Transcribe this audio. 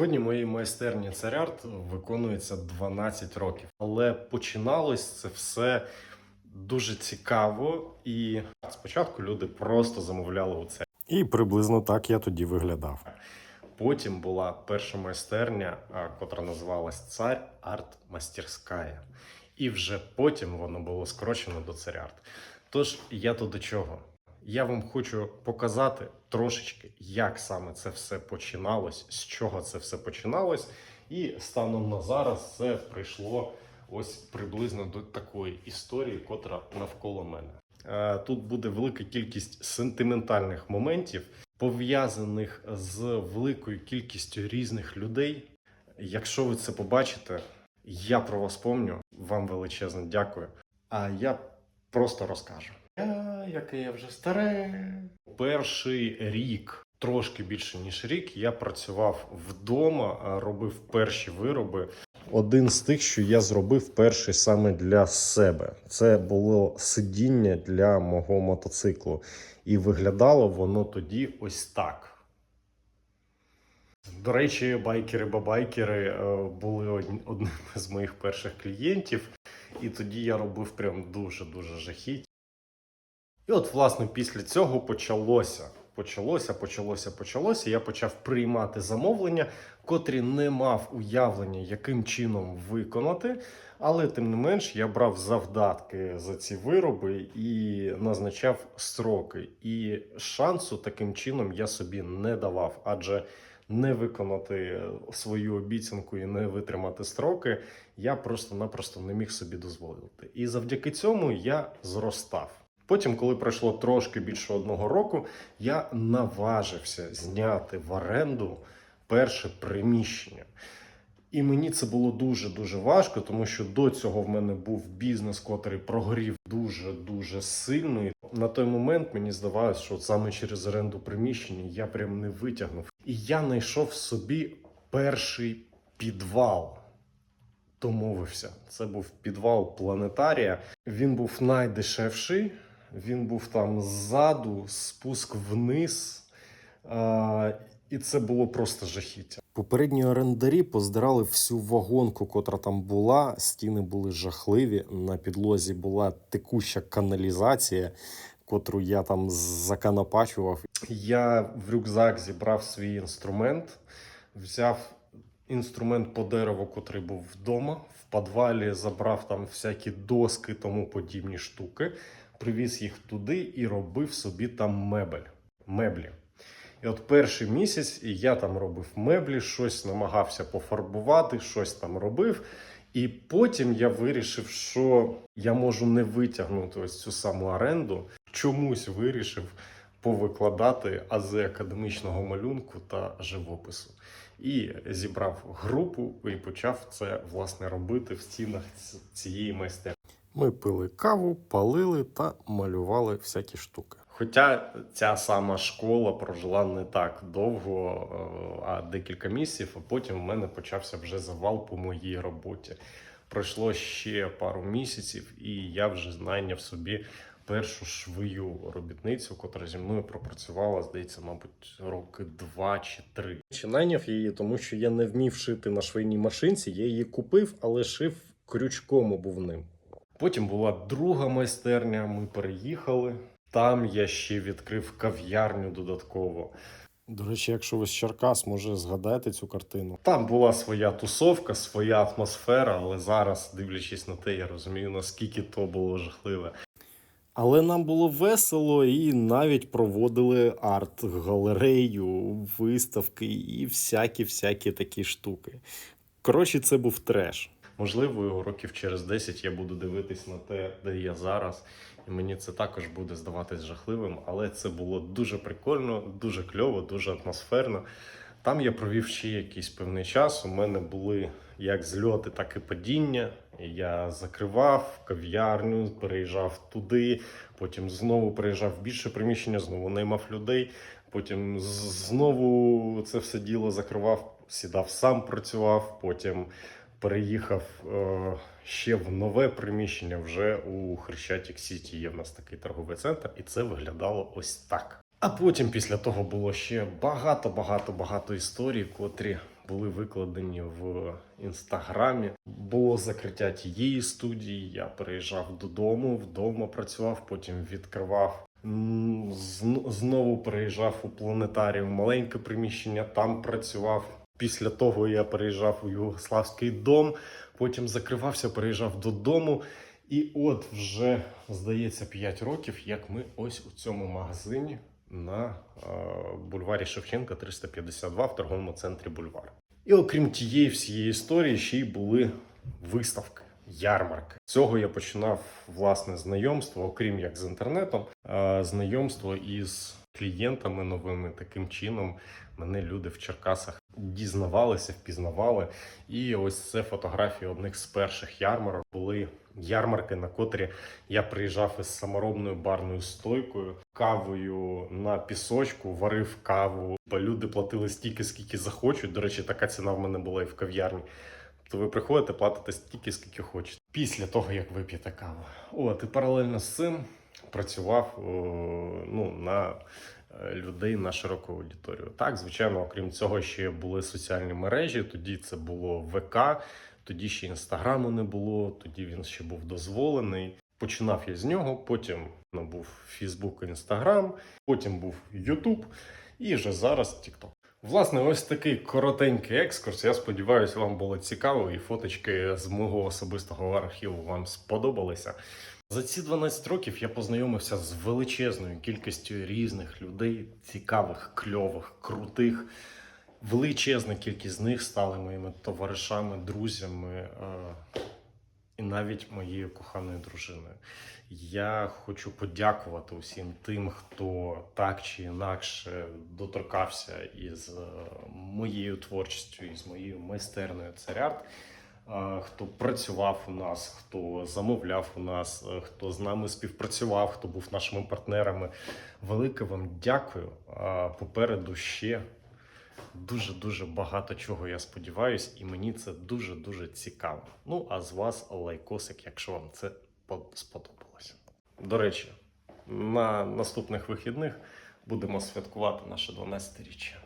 Сьогодні моїй майстерні царярт виконується 12 років, але починалось це все дуже цікаво, і спочатку люди просто замовляли у це. І приблизно так я тоді виглядав. Потім була перша майстерня, котра називалась Цар Арт Мастерська. І вже потім воно було скорочено до царярт. Тож я то до чого? Я вам хочу показати трошечки, як саме це все починалось, з чого це все починалось, і станом на зараз це прийшло ось приблизно до такої історії, котра навколо мене. Е, Тут буде велика кількість сентиментальних моментів, пов'язаних з великою кількістю різних людей. Якщо ви це побачите, я про вас помню. Вам величезне дякую. А я просто розкажу. Я, яке я вже старе. Перший рік, трошки більше ніж рік, я працював вдома, робив перші вироби. Один з тих, що я зробив перший саме для себе. Це було сидіння для мого мотоциклу. І виглядало воно тоді ось так. До речі, байкери-бабайкери е, були одним з моїх перших клієнтів, і тоді я робив прям дуже-дуже жахіть. І от, власне, після цього почалося. Почалося, почалося, почалося. Я почав приймати замовлення, котрі не мав уявлення, яким чином виконати. Але тим не менш я брав завдатки за ці вироби і назначав строки. І шансу таким чином я собі не давав, адже не виконати свою обіцянку і не витримати строки, я просто-напросто не міг собі дозволити. І завдяки цьому я зростав. Потім, коли пройшло трошки більше одного року, я наважився зняти в оренду перше приміщення. І мені це було дуже дуже важко, тому що до цього в мене був бізнес, котрий прогорів дуже дуже сильно. І на той момент мені здавалося, що саме через оренду приміщення я прям не витягнув. І я знайшов собі перший підвал. Домовився. Це був підвал планетарія. Він був найдешевший. Він був там ззаду, спуск вниз. А, і це було просто жахіття. Попередні орендарі поздирали всю вагонку, котра там була. Стіни були жахливі. На підлозі була текуща каналізація, котру я там заканапачував. Я в рюкзак зібрав свій інструмент, взяв інструмент по дереву, котрий був вдома. В підвалі забрав там всякі доски, тому подібні штуки, привіз їх туди і робив собі там мебель. меблі. І от перший місяць і я там робив меблі, щось намагався пофарбувати, щось там робив. І потім я вирішив, що я можу не витягнути ось цю саму оренду. Чомусь вирішив повикладати ази академічного малюнку та живопису. І зібрав групу і почав це власне робити в стінах цієї майстерні. Ми пили каву, палили та малювали всякі штуки. Хоча ця сама школа прожила не так довго, е, а декілька місяців, а потім в мене почався вже завал по моїй роботі. Пройшло ще пару місяців, і я вже знайняв собі першу швию робітницю, котра зі мною пропрацювала, здається, мабуть, роки два чи три. Чи найняв її, тому що я не вмів шити на швейній машинці. Я її купив, але шив крючком обувним. Потім була друга майстерня. Ми переїхали. Там я ще відкрив кав'ярню додатково. До речі, якщо ви з Черкас, може згадаєте цю картину. Там була своя тусовка, своя атмосфера, але зараз, дивлячись на те, я розумію, наскільки то було жахливе. Але нам було весело і навіть проводили арт-галерею, виставки і всякі-всякі такі штуки. Коротше, це був треш. Можливо, років через 10 я буду дивитись на те, де я зараз, і мені це також буде здаватись жахливим, але це було дуже прикольно, дуже кльово, дуже атмосферно. Там я провів ще якийсь певний час. У мене були як зльоти, так і падіння. Я закривав кав'ярню, переїжджав туди, потім знову переїжджав в більше приміщення, знову наймав людей. Потім знову це все діло закривав, сідав сам працював. Потім переїхав е, ще в нове приміщення вже у Хрещатик Сіті. Є в нас такий торговий центр, і це виглядало ось так. А потім після того було ще багато, багато, багато історій, котрі були викладені в інстаграмі. Було закриття тієї студії. Я переїжджав додому, вдома працював, потім відкривав. Знову переїжджав у планетарію, маленьке приміщення, там працював. Після того я переїжджав у Югославський дом, потім закривався, переїжджав додому. І от вже здається 5 років, як ми ось у цьому магазині на е, бульварі Шевченка 352 в торговому центрі Бульвар. І окрім тієї всієї історії, ще й були виставки, ярмарки. Цього я починав власне знайомство, окрім як з інтернетом, е, знайомство із клієнтами новими. Таким чином мене люди в Черкасах дізнавалися, впізнавали. І ось це фотографії одних з перших ярмарок. Були ярмарки, на котрі я приїжджав із саморобною барною стойкою, кавою на пісочку, варив каву. Люди платили стільки, скільки захочуть. До речі, така ціна в мене була і в кав'ярні. То ви приходите, платите стільки, скільки хочете. Після того, як вип'єте каву. От, і паралельно з цим працював о, ну, на людей на широку аудиторію. Так, звичайно, окрім цього, ще були соціальні мережі. Тоді це було ВК, тоді ще інстаграму не було, тоді він ще був дозволений. Починав я з нього, потім ну, був Фейсбук, Інстаграм, потім був Ютуб і вже зараз TikTok. Власне, ось такий коротенький екскурс. Я сподіваюся, вам було цікаво, і фоточки з мого особистого архіву вам сподобалися. За ці 12 років я познайомився з величезною кількістю різних людей, цікавих, кльових, крутих. Величезна кількість з них стали моїми товаришами, друзями е, і навіть моєю коханою дружиною. Я хочу подякувати усім тим, хто так чи інакше доторкався із е, моєю творчістю, із моєю майстерною царят. Хто працював у нас, хто замовляв у нас, е, хто з нами співпрацював, хто був нашими партнерами. Велике вам дякую. Попереду ще дуже дуже багато чого. Я сподіваюсь, і мені це дуже дуже цікаво. Ну а з вас лайкосик, якщо вам це под- сподобалося. До речі, на наступних вихідних будемо святкувати наше 12-річчя.